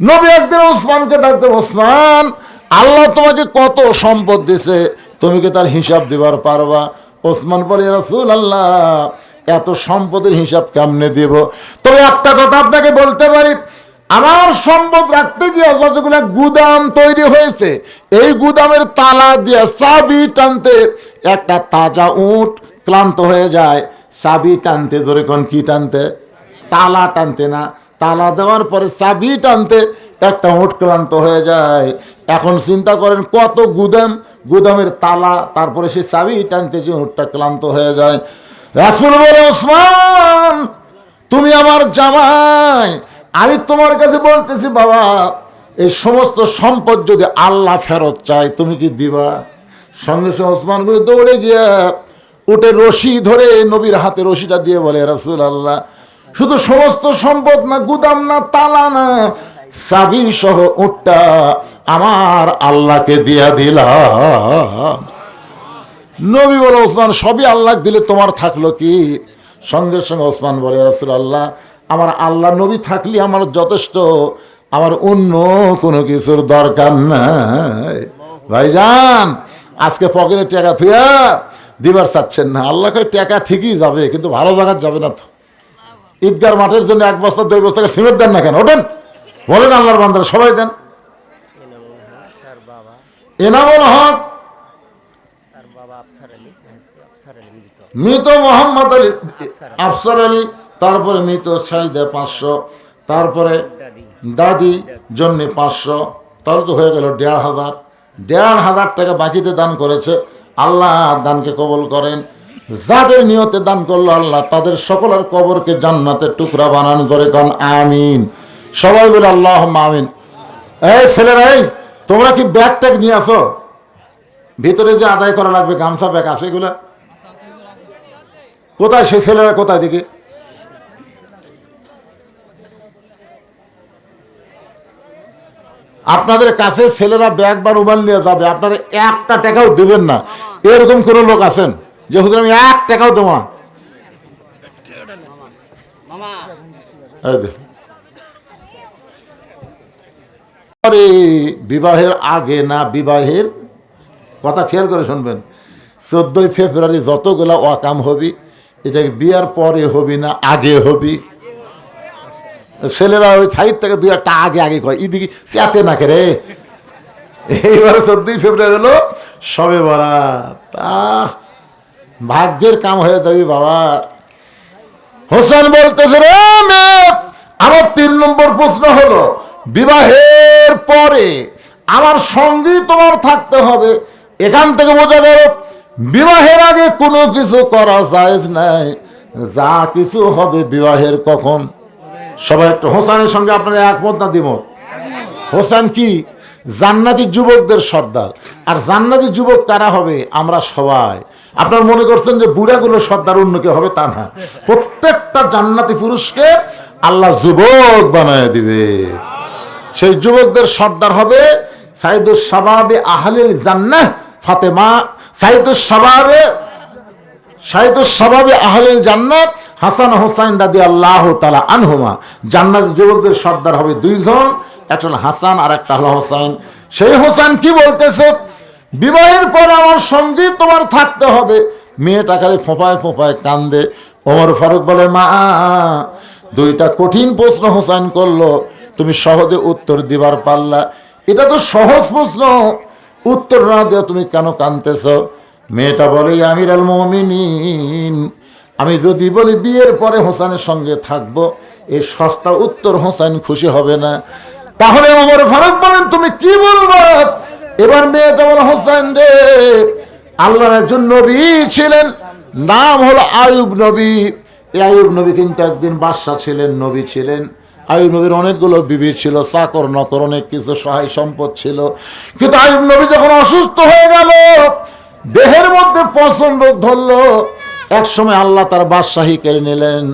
নবী একদিন ওসমানকে ডাকতে ওসমান, আল্লাহ তোমাকে কত সম্পদ দিছে, তুমি কি তার হিসাব দিবার পারবা? ওসমান বলে রাসূল আল্লাহ এত সম্পদের হিসাব কেমনে দিব? তবে একটা কথা আপনাকে বলতে পারি, আমার সম্পদ রাখতে গিয়ে যতগুলো গুদাম তৈরি হয়েছে, এই গুদামের তালা দিয়ে চাবি টানতে একটা তাজা উট ক্লান্ত হয়ে যায়। চাবি টানতে, জোরে কি টানতে? তালা টানতে না। তালা দেওয়ার পরে চাবি টানতে একটা উট ক্লান্ত হয়ে যায়। এখন চিন্তা করেন কত গুদাম, গুদামের তালা, তারপরে সে চাবি টানতে যে উটটা ক্লান্ত হয়ে যায়। রাসুল বলে, ওসমান, তুমি আমার জামাই। আমি তোমার কাছে বলতেছি, বাবা, এই সমস্ত সম্পদ যদি আল্লাহ ফেরত চায়, তুমি কি দিবা? সঙ্গে সঙ্গে ওসমান দৌড়ে গিয়া উঠে রশি ধরে নবীর হাতে রশিটা দিয়ে বলে, রাসুল আল্লাহ শুধু সমস্ত সম্পদ না, গুদাম না, তালা না, চাবি সহ উঠটা আমার আল্লাহকে দিয়া দিলাম। নবী বলে, ওসমান, সবই আল্লাহ দিলে তোমার থাকল কি? সঙ্গে সঙ্গে ওসমান বলে রাসুল আল্লাহ আমার আল্লাহ নবী থাকলে আমার যথেষ্ট, আমার অন্য কোনো কিছুর দরকার নাই। ভাইজান, আজকে পকেটে টাকা থুয়া দিবার চাচ্ছেন না। আল্লাহ কই টাকা ঠিকই যাবে, কিন্তু ভালো জায়গায় যাবে না তো। ঈদগার মাঠের জন্য এক বস্তা, দুই বস্তা সিমেন্ট দেন না কেন? ওঠেন। বলেন আল্লাহর বান্দারা, সবাই দেন। এনামুল হক। মৃত মোহাম্মদ আলী, আফসার আলী, তারপরে মৃত সাইদে পাঁচশো, তারপরে দাদি দাদি জন্য পাঁচশো, তাহলে তো হয়ে গেল দেড় হাজার। দেড় হাজার টাকা বাকিতে দান করেছে। আল্লাহ দানকে কবল করেন। যাদের নিয়তে দান করল আল্লাহ, তাদের সকলের কবরকে জান্নাতের টুকরা বানান ধরে কন, আমিন। সবাই বলে আল্লাহ আমিন। এই ছেলেরা, এই, তোমরা কি ব্যাগ ট্যাগ নিয়ে আসো? ভিতরে যে আদায় করা লাগবে, গামছা ব্যাগ আছে এগুলা? কোথায় সেই ছেলেরা, কোথায় দিকে আপনাদের কাছে ছেলেরা ব্যাগ বা রুমাল নিয়ে যাবে, আপনারা একটা টাকাও দেবেন না। এরকম কোনো লোক আছেন? যে হুজুর আমি এক টাকাও দেবো না। এই বিবাহের আগে না বিবাহের? কথা খেয়াল করে শুনবেন। চোদ্দই ফেব্রুয়ারি যতগুলা ওয়াকাম হবি এটা কি বিয়ার পরে হবি না আগে হবি? ছেলেরা ওই সাইড থেকে দুই একটা আগে আগে কয় এদিকে চেতে না রে? এইবারে চোদ্দই ফেব্রুয়ারি হলো সবে বরাত। আহ, ভাগ্যের কাম হয়ে যাবি বাবা। হোসেন বলতেছে রে আমার তিন নম্বর প্রশ্ন হলো, বিবাহের পরে আমার সঙ্গী তোমার থাকতে হবে। এখান থেকে বোঝা গেল, বিবাহের আগে কোনো কিছু করা যায় নাই। যা কিছু হবে বিবাহের কখন? সবাই একটু হোসেনের সঙ্গে আপনারা একমত না দ্বিমত? হোসেন কি? জান্নাতি যুবকদের সর্দার। আর জান্নাতি যুবক কারা হবে? আমরা সবাই। আপনার মনে করছেন যে বুড়াগুলো সর্দার অন্য কেউ হবে? তা না। প্রত্যেকটা জান্নাতি পুরুষকে আল্লাহ যুবক বানায় দিবে। সেই যুবকদের সর্দার হবে সাইদুস সাবাবে আহলিল জান্নাহ ফাতেমা। সাইদুস সাবাবে সাইদুস সাবাবে আহলিল জান্নাত হাসান হোসাইন দাদি আল্লাহ তালা আনহুমা। জান্নাত যুবকদের সর্দার হবে দুইজন, একটা হাসান আর একটা হলো হোসাইন। সেই হোসাইন কি বলতেছে? বিবাহের পর আমার সঙ্গে তোমার থাকতে হবে। মেয়েটা খালি ফোঁপায় ফোঁপায় কান্দে। ওমর ফারুক বলে, মা, দুইটা কঠিন প্রশ্ন হোসেন করল। তুমি সহজে উত্তর দিবার পারলা। এটা তো সহজ প্রশ্ন। উত্তর না দেওয়া তুমি কেন কানতেছ? মেয়েটা বলে আমির আল মমিনিন, আমি যদি বলি বিয়ের পরে হোসেনের সঙ্গে থাকব এই সস্তা উত্তর হোসেন খুশি হবে না। তাহলে আমার ফারুক বলেন, তুমি কি বলব? এবার মেয়েটা বলে হোসেন রে, আল্লাহর একজন নবী ছিলেন, নাম হলো আয়ুব নবী। এই আয়ুব নবী কিন্তু একদিন বাদশাহ ছিলেন, নবী ছিলেন। আয়ুব নবীর অনেকগুলো বিবি ছিল, চাকর নকর, অনেক কিছু সহায় সম্পদ ছিল। কিন্তু আয়ুব নবী যখন অসুস্থ হয়ে গেল, দেহের মধ্যে পছন্দ ধরলো। এক সময় আল্লাহ তার বাদশাহী কেড়ে নিলেন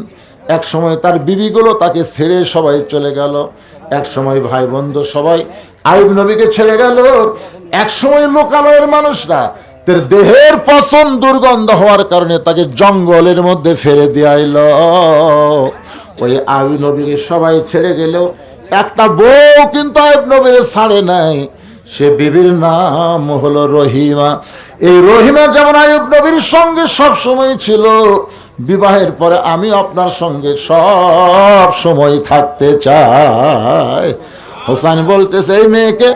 এক সময় তার বিবিগুলো তাকে ছেড়ে সবাই চলে গেল। এক সময় ভাই বন্ধু সবাই আয়ুব নবীকে ছেড়ে গেল। এক সময় লোকালয়ের মানুষরা তার দেহের পছন্দ দুর্গন্ধ হওয়ার কারণে তাকে জঙ্গলের মধ্যে ফেলে দিয়ে আইল। ওই আয়ু নবীকে সবাই ছেড়ে গেল। একটা বউ কিন্তু আয়ব নবীর ছাড়ে নাই। সে বিবির নাম হলো রহিমা। এই রহিমা যেমন আয়ুব নবীর সঙ্গে সব সময় ছিল বিবাহের পরে আমি আপনার সঙ্গে সব সময় থাকতে চাই। হোসাইন বলতেছে, এই মেয়েকে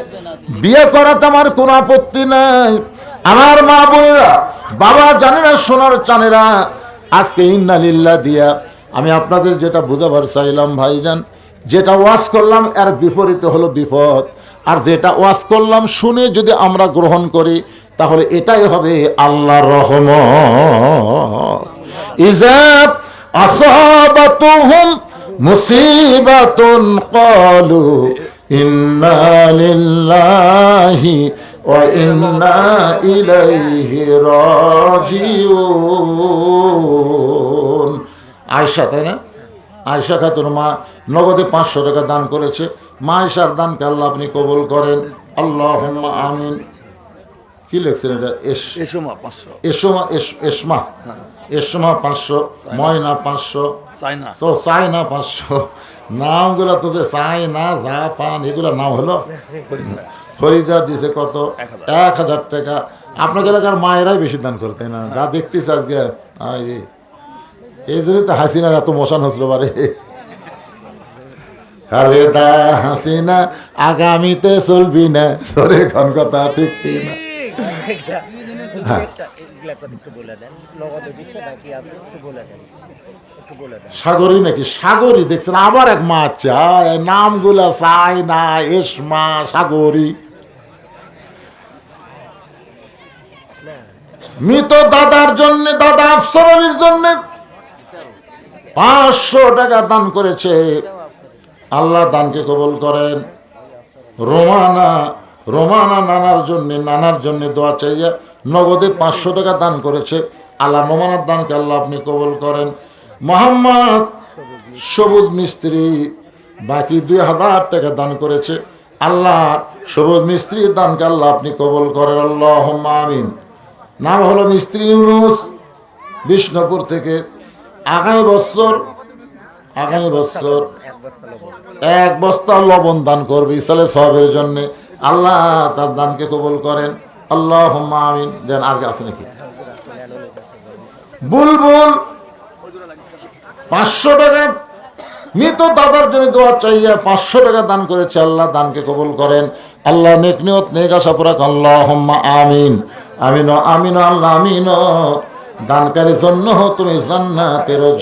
বিয়ে করাতে আমার কোনো আপত্তি নাই। আমার মা বোনেরা, বাবা জানেরা, সোনার চানেরা, আজকে ইন্নালিল্লা দিয়া আমি আপনাদের যেটা বুঝাবার চাইলাম ভাইজান, যেটা ওয়াজ করলাম এর বিপরীতে হলো বিপদ। আর যেটা ওয়াজ করলাম শুনে যদি আমরা গ্রহণ করি, তাহলে এটাই হবে আল্লাহ রহমত। ইজাত আসাবাতুহুম মুসিবাতুন ক্বালু ইন্না লিল্লাহি ওয়া ইন্না ইলাইহি রাজিউন। আয়সা তাই না? আয়সা খাতুন মা নগদে পাঁচশো টাকা দান করেছে। মা আয়সার দানকে আল্লাহ আপনি কবুল করেন। আল্লাহ আমিন। কি লিখছেন এটা? Asthma S- asthma. এসমা পাঁচশো ময়না পাঁচশো চাইনা তো চাইনা পাঁচশো। নামগুলো তো যে চাই না যা এগুলো নাম হলো? ফরিদা। দিছে কত? এক হাজার। টাকা। আপনার এলাকার মায়েরাই বেশি দান করে তাই না? যা দেখতেছে আজকে এই জন্যই তো হাসিনার এত মশান হচ্ছিল বারে। আরে দা হাসিনা আগামীতে চলবি না। সরে খান কথা ঠিক না এগুলা কথা একটু বলে দেন। নগদে দিচ্ছে নাকি আছে সাগরী নাকি? সাগরী দেখছেন, আবার এক মাছ চায় নামগুলা চাই না এসমা, সাগরী। মৃত দাদার জন্য, দাদা আফসর জন্য পাঁচশো টাকা দান করেছে। আল্লাহ দানকে কবল করেন। রোমানা রোমানা নানার জন্য নানার জন্য দোয়া চাইয়া নগদে পাঁচশো টাকা দান করেছে। আল্লাহ রোমানার দানকে আল্লাহ আপনি কবল করেন। মোহাম্মদ সবুজ মিস্ত্রি বাকি দুই হাজার টাকা দান করেছে। আল্লাহ সবুজ মিস্ত্রির দানকে আল্লাহ আপনি কবল করেন। আল্লাহ আমিন। নাম হলো মিস্ত্রি ইউনুস, বিষ্ণুপুর থেকে। আগামী বছর আগামী বছর এক বস্তা লবণ এক বস্তা লবণ দান করবে ইসালে সবের জন্য। আল্লাহ তার দানকে কবল করেন। আল্লাহ দেন আর আছে নাকি? বুলবুল পাঁচশো টাকা। মৃত দাদার জন্য দোয়া চাইয়া পাঁচশো টাকা দান করেছে আল্লাহ, দানকে কবুল করেন। আল্লাহ নেক নিয়ত, নেক পুরাক আল্লাহ আমিন। আমিন আমিন, আল্লাহ, আমিন। দানকারীর জন্য তুমি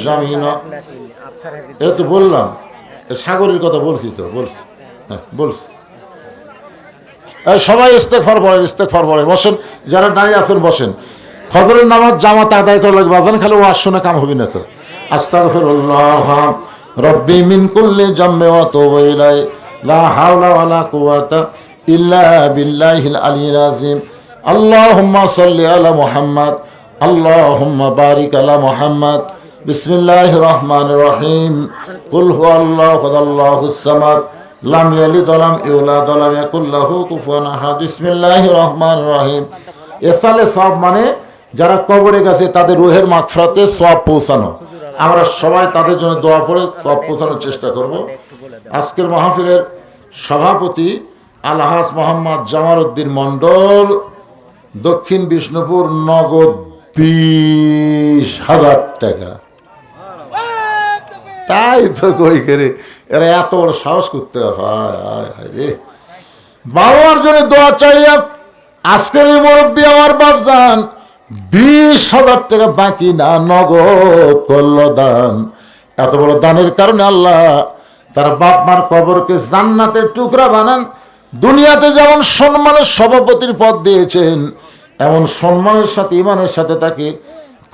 জামিন। এটা তো বললাম। সাগরের কথা বলছি তো, বলছি। হ্যাঁ বলছি। সবাই ইস্তেকফার পড়েন ইস্তেকফার পড়েন বসেন, যারা দাঁড়িয়ে আছেন, বসেন। ফজরের নামাজ জামাত আদায় করে লাগবে, আজান খালি ওয়াজ শুনে কাম হবে না তো। আস্তাগফিরুল্লাহ, রব্বি মিন কুল্লি জাম্মে ওয়া তুবু লা হাওলা ইল্লা বিল্লাহিল সাল্লি আলা মুহাম্মাদ। আল্লাহুম্মা বারিক আলা মুহাম্মাদ। বিসমিল্লাহির রহমানির রহিম। লাম ইয়ালিদ ওয়া লাম ইউলাদ ওয়া লাম ইয়াকুল লাহু কুফুয়ান আহাদ। বিসমিল্লাহির রহমানির রহিম। এসালে সব মানে যারা কবরে গেছে, তাদের রুহের মাগফিরাতে সব পৌঁছানো। আমরা সবাই তাদের জন্য দোয়া করে সব পৌঁছানোর চেষ্টা করব। আজকের মাহফিলের সভাপতি আলহাজ মোহাম্মদ জামাল উদ্দিন মণ্ডল, দক্ষিণ বিষ্ণুপুর নগদ বিশ হাজার টাকা। তাই তো কই করে? এরা এত বড় সাহস করতে রে। বাবার জন্য দোয়া চাইয়া আজকের এই মুরব্বী আমার বাপজান বিশ হাজার টাকা বাকি না, নগদ করল দান। এত বড় দানের কারণে আল্লাহ তার বাপ মার কবরকে জান্নাতের টুকরা বানান। দুনিয়াতে যেমন সম্মানের সভাপতির পদ দিয়েছেন, এমন সম্মানের সাথে, ইমানের সাথে তাকে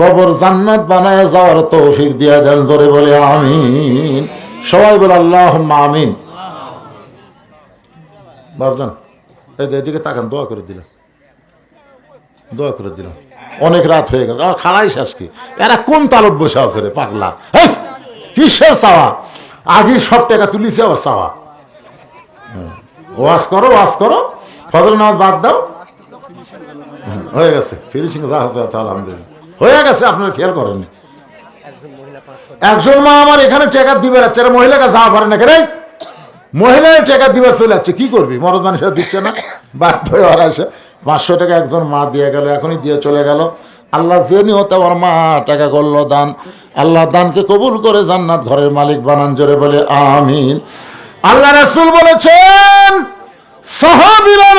কবর জান্নাত বানায় যাওয়ার তৌফিক দিয়া দেন জোরে বলে আমিন। সবাই বলে আল্লাহ আমিন। বাবজান এদিকে তাকান দোয়া করে দিলাম। দোয়া করে দিলাম। অনেক রাত হয়ে গেছে আমার খালাই শেষ কি? এরা কোন তালব বসে আছে রে হেই, কিসের চাওয়া? আগে সব টাকা তুলিছে আবার চাওয়া। হ্যাঁ। ওয়াশ করো ওয়াশ করো। ফজর নামাজ বাদ দাও। হয়ে গেছে। ফিনিশিং যা আছে আলহামদুলিল্লাহ। হয়ে গেছে, আপনারা খেয়াল করেননি। একজন মহিলা মা আমার এখানে টাকা দিবে চেরা মহিলাকে যা পারে না রে? মহিলার টাকা দিবে, চলে যাচ্ছে, কি করবি? মরদ মানুষের দিচ্ছে না। বাধ্য ওরা এসে পাঁচশো টাকা একজন মা দিয়ে গেল, এখনই দিয়ে চলে গেল। আল্লাহ জেনি হতে আমার মা, টাকা করল দান। আল্লাহ দানকে কবুল করে জান্নাত ঘরের মালিক বানান, জোরে বলে আমিন। আল্লাহ রাসুল বলেছেন, সাহাবীরা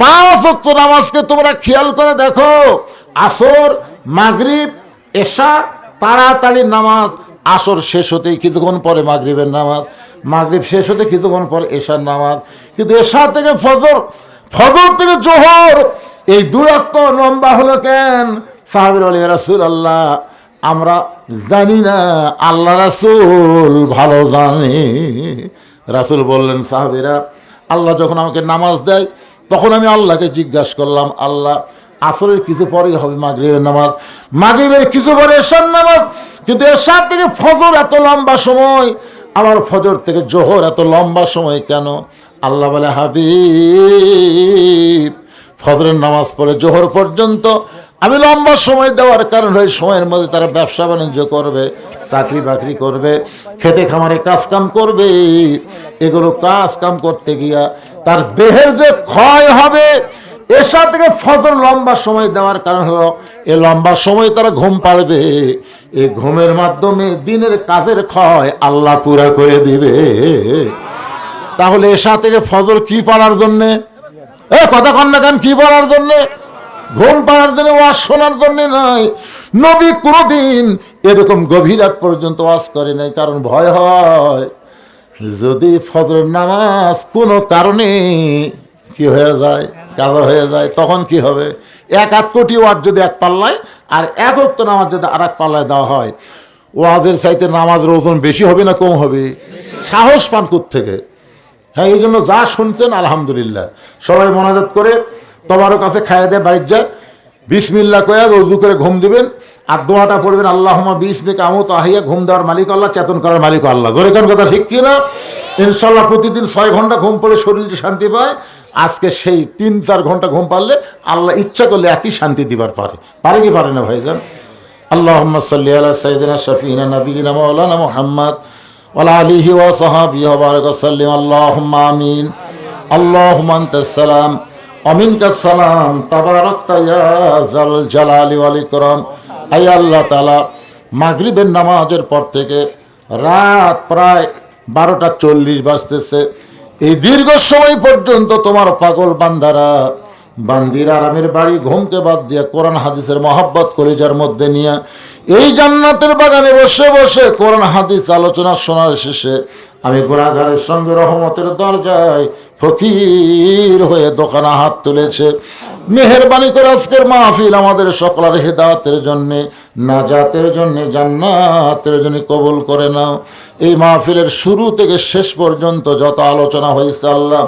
পাঁচ নামাজকে তোমরা খেয়াল করে দেখো আসর, মাগরিব, এশা, তাড়াতাড়ি নামাজ। আসর শেষ হতেই কিছুক্ষণ পরে মাগরিবের নামাজ। মাগরিব শেষ হতে কিছুক্ষণ পরে এশার নামাজ। কিন্তু এশা থেকে ফজর ফজর থেকে জোহর, এই দূরত্ব লম্বা হলো কেন? সাহাবির আলী রাসুল আল্লাহ আমরা জানি না, আল্লাহ রাসুল ভালো জানি। রাসুল বললেন, সাহাবিরা, আল্লাহ যখন আমাকে নামাজ দেয়, তখন আমি আল্লাহকে জিজ্ঞাসা করলাম, আল্লাহ আসরের কিছু পরেই হবে মাগরিবের নামাজ। মাগরিবের কিছু পরে এসার নামাজ। কিন্তু এসার থেকে ফজর এত লম্বা সময় আমার ফজর থেকে জোহর এত লম্বা সময় কেন? আল্লাহ বলে, হাবিব, ফজরের নামাজ পড়ে জোহর পর্যন্ত আমি লম্বা সময় দেওয়ার কারণ ওই সময়ের মধ্যে তারা ব্যবসা বাণিজ্য করবে, চাকরি বাকরি করবে, খেতে খামারে কাজ কাম করবে। এগুলো কাজ কাম করতে গিয়া তার দেহের যে ক্ষয় হবে এসা থেকে ফজর লম্বা সময় দেওয়ার কারণ হলো, এ লম্বা সময় তারা ঘুম পাড়বে। এ ঘুমের মাধ্যমে দিনের কাজের ক্ষয় আল্লাহ পুরা করে দিবে। তাহলে এসা থেকে ফজর কি পাড়ার জন্যে? এ কথা কন্যা গান কি পড়ার জন্য? ঘুম পাড়ার জন্য ওয়াজ শোনার জন্য নয়। নবী কোনোদিন এরকম গভীর রাত পর্যন্ত ওয়াজ করে নাই, কারণ ভয় হয়। যদি ফজরের নামাজ কোনো কারণে কি হয়ে যায় কালো হয়ে যায়, তখন কি হবে? এক আধ কোটি ওয়াজ যদি এক পাল্লায়, আর এক অক্ত নামাজ যদি আর এক পাল্লায় দেওয়া হয়, ওয়াজের চাইতে নামাজের ওজন বেশি হবে না কম হবে? সাহস পান থেকে হ্যাঁ এই জন্য যা শুনছেন, আলহামদুলিল্লাহ। সবাই মনাজাত করে তোমারও কাছে খাইয়ে দেয় বাড়ির যায় বিসমিল্লা কয়া রজু করে ঘুম দিবেন, আর দোয়াটা পড়বেন আল্লাহমা বিস বেকে আমত আহিয়া, ঘুম দেওয়ার মালিক আল্লাহ, চেতন করার মালিক আল্লাহ। জোরে কোন কথা ঠিক কি না ইনশাল্লাহ প্রতিদিন ছয় ঘণ্টা ঘুম পড়লে শরীর যে শান্তি পায়, আজকে সেই তিন, চার ঘণ্টা ঘুম পারলে আল্লাহ ইচ্ছা করলে একই শান্তি দিবার পারে। পারে কি পারে না ভাইজান? আল্লাহ সাল্লি আলা সাইদিনা শফিনা নবীনা মৌলানা মোহাম্মদ ওলা আলিহি ও সাহাবি ওবারক আল্লাহ আমিন। আল্লাহ সালাম। অমিন কাসালাম তাবারক তাইয়াজাল জালালি ওয়াল ইকরাম। আই আল্লাহ মাগরিবের নামাজের পর থেকে রাত প্রায় বারোটা চল্লিশ বাজতেছে। এই দীর্ঘ সময় পর্যন্ত তোমার পাগল বান্দারা, বান্দির আরামের বাড়ি ঘুমকে বাদ দিয়ে কোরআন, হাদিসের মহাব্বত কলিজার মধ্যে নিয়ে এই জান্নাতের বাগানে বসে বসে কোরআন, হাদিস আলোচনা শোনার শেষে আমি গুণাগারের সঙ্গে রহমতের দরজায় ফকির হয়ে দোকানে হাত তুলেছে। মেহরবানি করে আজকের মাহফিল আমাদের সকলের হেদাতের জন্যে নাজাতের জন্যে, জান্নাতের জন্য কবুল করে নাও। এই মাহফিলের শুরু থেকে শেষ পর্যন্ত যত আলোচনা হয়েছে আল্লাহ,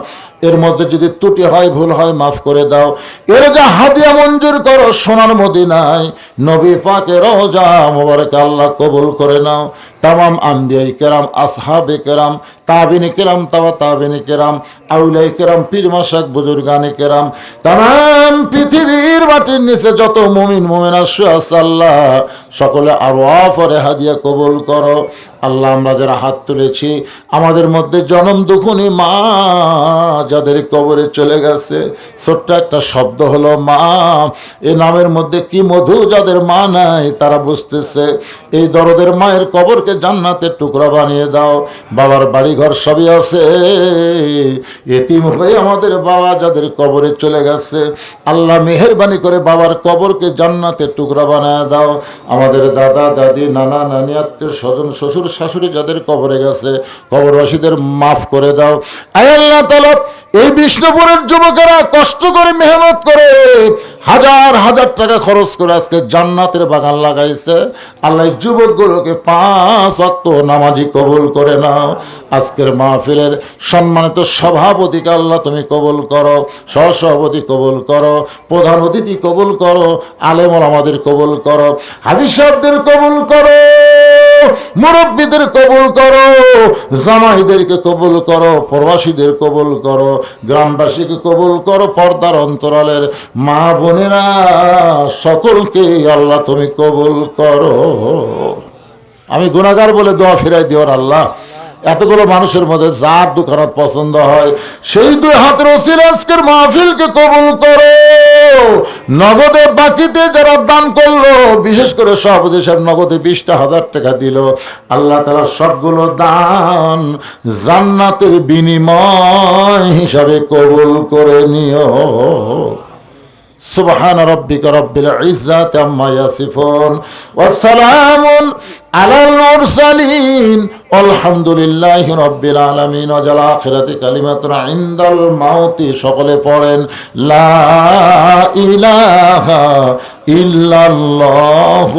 এর মধ্যে যদি ত্রুটি হয়, ভুল হয়, মাফ করে দাও। এর যা হাদিয়া মঞ্জুর করো, সোনার মদিনায় নবী পাকের রোজা মোবারক আল্লাহ কবুল করে নাও। তামাম আম্বিয়াই কেরাম, আসহাবে কেরাম, তাবিনে কেরাম তাবা তাবিনে কেরাম আউলাই কেরাম, পীর মাসাক বুজুর্গানে কেরাম। তাম পৃথিবীর মাটির নিচে যত মুমিন মুমিন আসু আল্লাহ। সকলে আরও অফরে হাদিয়া কবুল করো। আল্লাহ, আমরা যারা হাত তুলেছি, আমাদের মধ্যে জনম দুখুনি মা যাদের কবরে চলে গেছে। ছোট্ট একটা শব্দ হলো মা। এ নামের মধ্যে কি মধু যাদের মা নাই, তারা বুঝতেছে, এই দরদের মায়ের কবরকে জান্নাতের টুকরা বানিয়ে দাও। বাবার বাড়ি ঘর সবই আছে। এতিম হয়ে আমাদের বাবা যাদের কবরে চলে গেছে, আল্লাহ মেহরবানি করে বাবার কবরকে জান্নাতের টুকরা বানিয়ে দাও। আমাদের দাদা, দাদি, নানা, নানি, আত্মীয় স্বজন, শ্বশুর শাশুড়ি যাদের কবরে গেছে, কবরবাসীদের মাফ করে দাও। আয় আল্লাহ এই বিষ্ণুপুরের যুবকেরা কষ্ট করে মেহনত করে হাজার হাজার টাকা খরচ করে আজকে জান্নাতের বাগান লাগাইছে। আল্লাহ যুবকগুলোকে পাঁচ অক্ত নামাজি কবুল করে নাও। আজকের মাহফিলের সম্মানিত সভাপতিকে আল্লাহ তুমি কবুল করো, সহসভাপতি কবুল করো, প্রধান অতিথি কবুল করো, আলেমল আমাদের কবুল করো হাদিস সাহেবদের কবুল করো। মুরব্বীদের কবুল করো, জামাইদেরকে কবুল করো, প্রবাসীদের কবুল করো, গ্রামবাসীকে কবুল করো, পর্দার অন্তরালের মা বোনেরা, সকলকে আল্লাহ তুমি কবুল করো। আমি গুণাগার বলে দোয়া ফিরাই দিও আল্লাহ। এতগুলো মানুষের মধ্যে যার দুখানত পছন্দ হয়, সেই দুই হাতের ওসিল আজকের মাহফিলকে কবুল করো। নগদে বাকিতে যারা দান করল, বিশেষ করে সভাপতি সাহেব নগদে বিশটা হাজার টাকা দিল। আল্লাহ তালা সবগুলো দান জান্নাতের বিনিময় হিসাবে কবুল করে নিও। سبحان ربك رب العزة عما يصفون والسلام على المرسلين والحمد لله رب العالمين وجل آخرة كلمة عند الموت شغل فرن لا إله إلا الله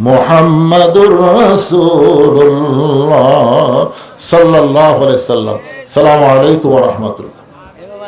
محمد رسول الله صلى الله عليه وسلم السلام عليكم ورحمة الله